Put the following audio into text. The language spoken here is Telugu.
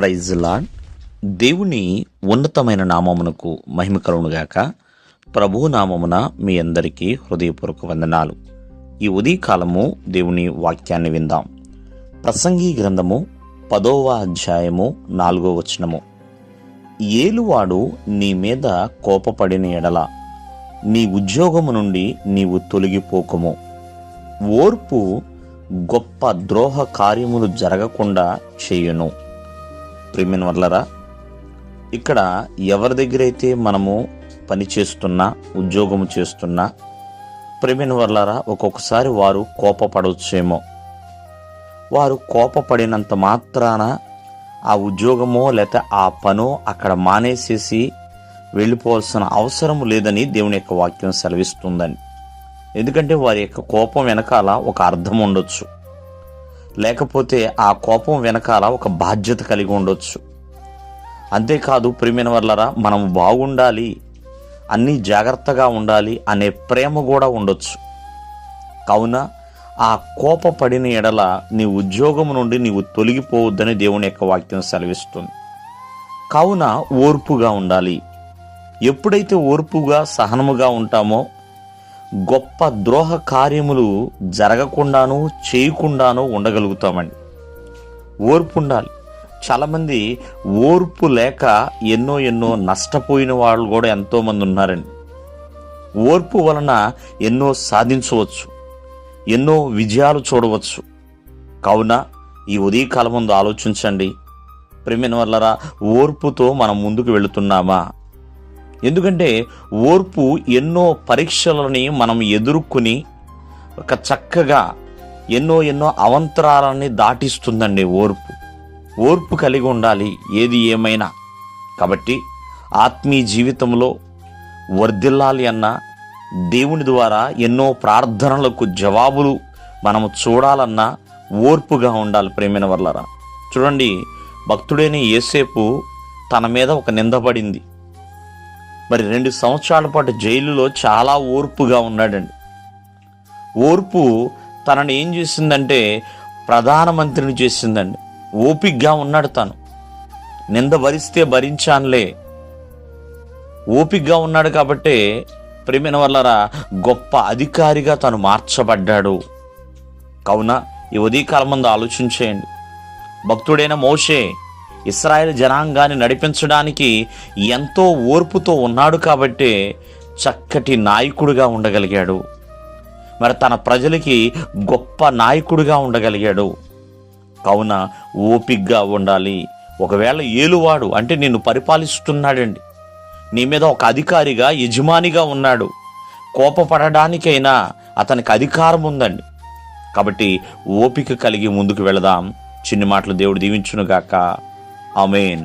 ప్రైజ్ లాడ్ దేవుని ఉన్నతమైన నామమునకు మహిమ కలుగునుగాక ప్రభు నామమున మీ అందరికీ హృదయపూర్వక వందనాలు. ఈ ఉదయకాలము దేవుని వాక్యాన్ని విందాం. ప్రసంగి గ్రంథము పదోవ అధ్యాయము నాలుగో వచనము. ఏలువాడు నీ మీద కోపపడిన ఎడల నీ ఉద్యోగము నుండి నీవు తొలగిపోకము. ఓర్పు గొప్ప ద్రోహ కార్యములు జరగకుండా చేయును. ప్రిమిన్ వల్లరా ఇక్కడ ఎవరి దగ్గర అయితే మనము పని చేస్తున్నా ఉద్యోగము చేస్తున్నా ప్రిమిన్ వల్లరా ఒక్కొక్కసారి వారు కోపపడవచ్చేమో వారు కోపపడినంత మాత్రాన ఆ ఉద్యోగమో లేక ఆ పనో అక్కడ మానేసేసి వెళ్ళిపోవాల్సిన అవసరం లేదని దేవుని యొక్క వాక్యం సెలవిస్తుందని. ఎందుకంటే వారి యొక్క కోపం వెనకాల ఒక అర్థం ఉండొచ్చు. లేకపోతే ఆ కోపం వెనకాల ఒక బాధ్యత కలిగి ఉండొచ్చు. అంతేకాదు ప్రిమిన వల్లరా మనం బాగుండాలి అన్నీ జాగ్రత్తగా ఉండాలి అనే ప్రేమ కూడా ఉండొచ్చు. కావున ఆ కోప పడిన ఎడల నీ ఉద్యోగం నుండి నీవు తొలగిపోవద్దని దేవుని యొక్క వాక్యం సెలవిస్తుంది. కావున ఓర్పుగా ఉండాలి. ఎప్పుడైతే ఓర్పుగా సహనముగా ఉంటామో గొప్ప ద్రోహ కార్యములు జరగకుండాను చేయకుండాను ఉండగలుగుతామండి. ఓర్పు ఉండాలి. చాలామంది ఓర్పు లేక ఎన్నో ఎన్నో నష్టపోయిన వాళ్ళు కూడా ఎంతోమంది ఉన్నారండి. ఓర్పు వలన ఎన్నో సాధించవచ్చు. ఎన్నో విజయాలు చూడవచ్చు. కావున ఈ ఉదయకాలం ముందు ఆలోచించండి. ప్రేమిన వల్లరా ఓర్పుతో మనం ముందుకు వెళుతున్నామా? ఎందుకంటే ఓర్పు ఎన్నో పరీక్షలని మనం ఎదుర్కొని ఒక చక్కగా ఎన్నో ఎన్నో అవంతరాలని దాటిస్తుందండి ఓర్పు. ఓర్పు కలిగి ఉండాలి ఏది ఏమైనా. కాబట్టి ఆత్మీయ జీవితంలో వర్ధిల్లాలి అన్న దేవుని ద్వారా ఎన్నో ప్రార్థనలకు జవాబులు మనము చూడాలన్నా ఓర్పుగా ఉండాలి ప్రేమైన వల్లరా చూడండి భక్తుడైన ఏసేపు తన మీద ఒక నిందపడింది మరి రెండు సంవత్సరాల పాటు జైలులో చాలా ఓర్పుగా ఉన్నాడండి. ఓర్పు తనని ఏం చేసిందంటే ప్రధానమంత్రిని చేసిందండి. ఓపిగ్గా ఉన్నాడు తను. నింద భరిస్తే భరించానులే. ఓపిగ్గా ఉన్నాడు కాబట్టే ప్రేమిన వల్లరా గొప్ప అధికారిగా తను మార్చబడ్డాడు. కావున ఈ ఉదయకాలం ముందు ఆలోచించేయండి. భక్తుడైన మోషే ఇస్రాయేల్ జనాంగాన్ని నడిపించడానికి ఎంతో ఓర్పుతో ఉన్నాడు కాబట్టే చక్కటి నాయకుడిగా ఉండగలిగాడు. మరి తన ప్రజలకి గొప్ప నాయకుడిగా ఉండగలిగాడు. కావున ఓపిగ్గా ఉండాలి. ఒకవేళ ఏలువాడు అంటే నిన్ను పరిపాలిస్తున్నాడండి. నీ మీద ఒక అధికారిగా యజమానిగా ఉన్నాడు. కోపపడడానికైనా అతనికి అధికారం ఉందండి. కాబట్టి ఓపిక కలిగి ముందుకు వెళదాం. చిన్ని మాటలు దేవుడు దీవించునుగాక. അമേൻ